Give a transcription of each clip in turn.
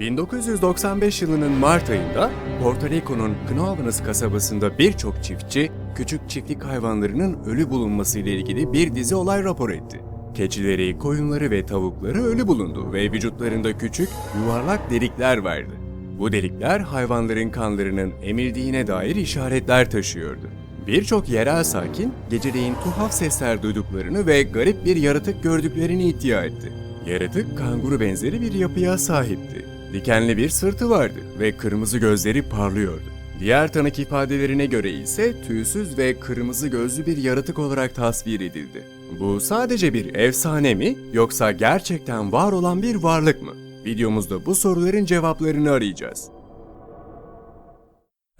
1995 yılının Mart ayında Porto Rico'nun Cnovenes kasabasında birçok çiftçi küçük çiftlik hayvanlarının ölü bulunması ile ilgili bir dizi olay rapor etti. Keçileri, koyunları ve tavukları ölü bulundu ve vücutlarında küçük, yuvarlak delikler vardı. Bu delikler hayvanların kanlarının emildiğine dair işaretler taşıyordu. Birçok yerel sakin geceleyin tuhaf sesler duyduklarını ve garip bir yaratık gördüklerini iddia etti. Yaratık kanguru benzeri bir yapıya sahipti. Dikenli bir sırtı vardı ve kırmızı gözleri parlıyordu. Diğer tanık ifadelerine göre ise tüysüz ve kırmızı gözlü bir yaratık olarak tasvir edildi. Bu sadece bir efsane mi yoksa gerçekten var olan bir varlık mı? Videomuzda bu soruların cevaplarını arayacağız.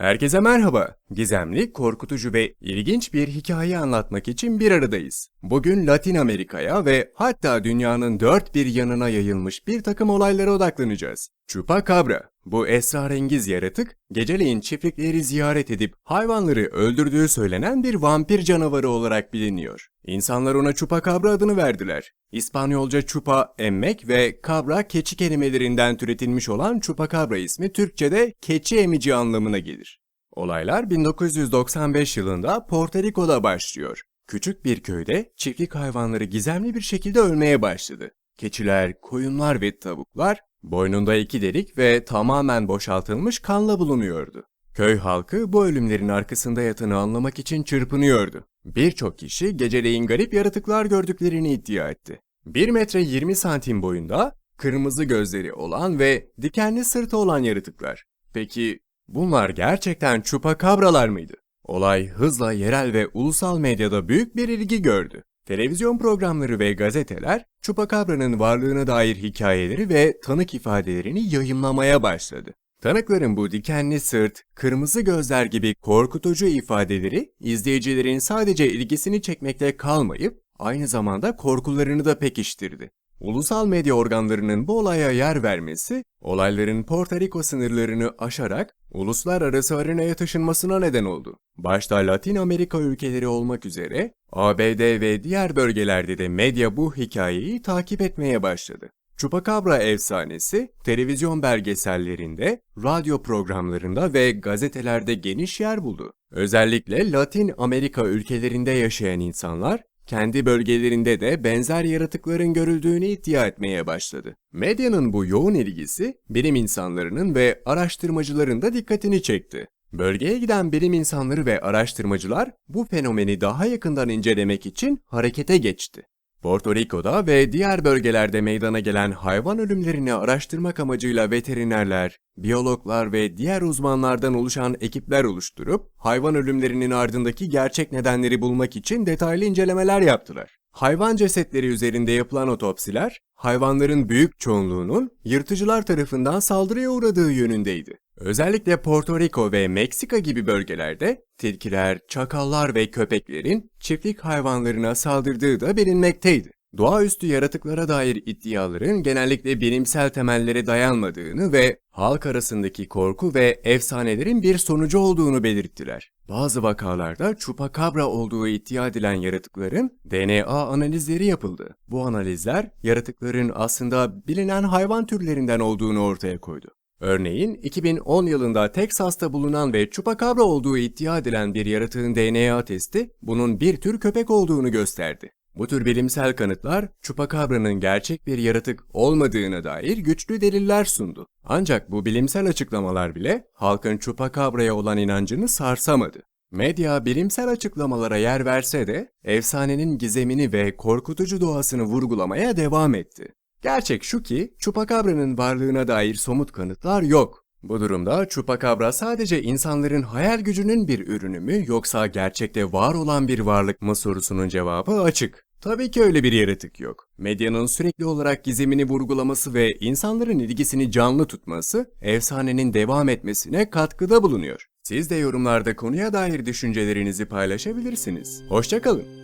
Herkese merhaba. Gizemli, korkutucu ve ilginç bir hikaye anlatmak için bir aradayız. Bugün Latin Amerika'ya ve hatta dünyanın dört bir yanına yayılmış bir takım olaylara odaklanacağız. Chupacabra, bu esrarengiz yaratık, geceleyin çiftlikleri ziyaret edip hayvanları öldürdüğü söylenen bir vampir canavarı olarak biliniyor. İnsanlar ona Chupacabra adını verdiler. İspanyolca chupa emmek ve cabra keçi kelimelerinden türetilmiş olan Chupacabra ismi Türkçe'de keçi emici anlamına gelir. Olaylar 1995 yılında Porto Rico'da başlıyor. Küçük bir köyde çiftlik hayvanları gizemli bir şekilde ölmeye başladı. Keçiler, koyunlar ve tavuklar boynunda iki delik ve tamamen boşaltılmış kanla bulunuyordu. Köy halkı bu ölümlerin arkasında yatanı anlamak için çırpınıyordu. Birçok kişi geceleyin garip yaratıklar gördüklerini iddia etti. 1 metre 20 santim boyunda, kırmızı gözleri olan ve dikenli sırtı olan yaratıklar. Peki bunlar gerçekten çupakabralar mıydı? Olay hızla yerel ve ulusal medyada büyük bir ilgi gördü. Televizyon programları ve gazeteler Chupacabranın varlığına dair hikayeleri ve tanık ifadelerini yayımlamaya başladı. Tanıkların bu dikenli sırt, kırmızı gözler gibi korkutucu ifadeleri izleyicilerin sadece ilgisini çekmekte kalmayıp aynı zamanda korkularını da pekiştirdi. Ulusal medya organlarının bu olaya yer vermesi, olayların Porto Rico sınırlarını aşarak uluslararası arenaya taşınmasına neden oldu. Başta Latin Amerika ülkeleri olmak üzere ABD ve diğer bölgelerde de medya bu hikayeyi takip etmeye başladı. Chupacabra efsanesi televizyon belgesellerinde, radyo programlarında ve gazetelerde geniş yer buldu. Özellikle Latin Amerika ülkelerinde yaşayan insanlar kendi bölgelerinde de benzer yaratıkların görüldüğünü iddia etmeye başladı. Medyanın bu yoğun ilgisi bilim insanlarının ve araştırmacıların da dikkatini çekti. Bölgeye giden bilim insanları ve araştırmacılar bu fenomeni daha yakından incelemek için harekete geçti. Porto Rico'da ve diğer bölgelerde meydana gelen hayvan ölümlerini araştırmak amacıyla veterinerler, biyologlar ve diğer uzmanlardan oluşan ekipler oluşturup hayvan ölümlerinin ardındaki gerçek nedenleri bulmak için detaylı incelemeler yaptılar. Hayvan cesetleri üzerinde yapılan otopsiler, hayvanların büyük çoğunluğunun yırtıcılar tarafından saldırıya uğradığı yönündeydi. Özellikle Porto Rico ve Meksika gibi bölgelerde tilkiler, çakallar ve köpeklerin çiftlik hayvanlarına saldırdığı da bilinmekteydi. Doğaüstü yaratıklara dair iddiaların genellikle bilimsel temellere dayanmadığını ve halk arasındaki korku ve efsanelerin bir sonucu olduğunu belirttiler. Bazı vakalarda chupacabra olduğu iddia edilen yaratıkların DNA analizleri yapıldı. Bu analizler yaratıkların aslında bilinen hayvan türlerinden olduğunu ortaya koydu. Örneğin 2010 yılında Teksas'ta bulunan ve chupacabra olduğu iddia edilen bir yaratığın DNA testi bunun bir tür köpek olduğunu gösterdi. Bu tür bilimsel kanıtlar Chupacabra'nın gerçek bir yaratık olmadığına dair güçlü deliller sundu. Ancak bu bilimsel açıklamalar bile halkın Chupacabra'ya olan inancını sarsamadı. Medya bilimsel açıklamalara yer verse de efsanenin gizemini ve korkutucu doğasını vurgulamaya devam etti. Gerçek şu ki Chupacabra'nın varlığına dair somut kanıtlar yok. Bu durumda Chupacabra sadece insanların hayal gücünün bir ürünü mü yoksa gerçekte var olan bir varlık mı sorusunun cevabı açık. Tabii ki öyle bir yaratık yok. Medyanın sürekli olarak gizemini vurgulaması ve insanların ilgisini canlı tutması efsanenin devam etmesine katkıda bulunuyor. Siz de yorumlarda konuya dair düşüncelerinizi paylaşabilirsiniz. Hoşçakalın.